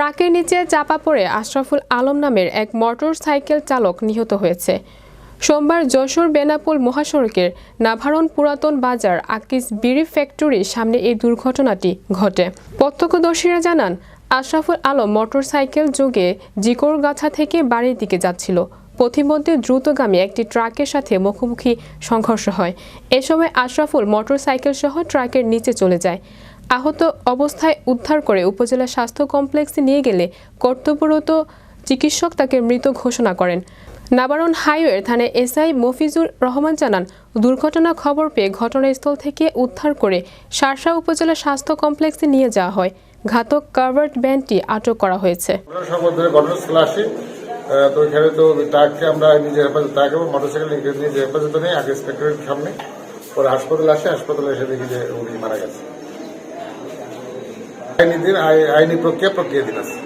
ট্রাকের নিচে চাপা পড়ে আশরাফুল আলম নামের এক মোটর সাইকেল চালক নিহত হয়েছে। সোমবার যশোর বেনাপুল মহাসড়কের নাভারণ পুরাতন বাজার আকিস বিড়ি ফ্যাক্টরির সামনে এই দুর্ঘটনাটি ঘটে। প্রত্যক্ষদর্শীরা জানান, আশরাফুল আলম মোটর সাইকেল যোগে জিকরগাছা থেকে বাড়ির দিকে যাচ্ছিল। পথিমধ্যে দ্রুতগামী একটি ট্রাকের সাথে মুখোমুখি সংঘর্ষ হয়। এ সময় আশরাফুল মোটরসাইকেল সহ ট্রাকের নিচে চলে যায়। আহত অবস্থায় উদ্ধার করে উপজেলা স্বাস্থ্য কমপ্লেক্সে নিয়ে গেলে কর্তব্যরত চিকিৎসক তাকে মৃত ঘোষণা করেন। নাবারণ হাইওয়ের থানায় এসআই মফিজুর রহমান জানান, দুর্ঘটনা খবর পেয়ে ঘটনাস্থল থেকে উদ্ধার করে শার্শা উপজেলা স্বাস্থ্য কমপ্লেক্সে নিয়ে যাওয়া হয়। ঘাতক কাভার্ড ব্যান্ডটি আটক করা হয়েছে। তো এখানে তো ট্রাককে আমরা নিজের হেফাজত এবং মোটরসাইকেল নিজের হেফাজতে নেই, আগে সামনে। পরে হাসপাতালে আসে, হাসপাতালে এসে দেখি যে উনি মারা গেছে। আইনি দিন আই- আইনি প্রক্রিয়া প্রক্রিয়া দিন আছে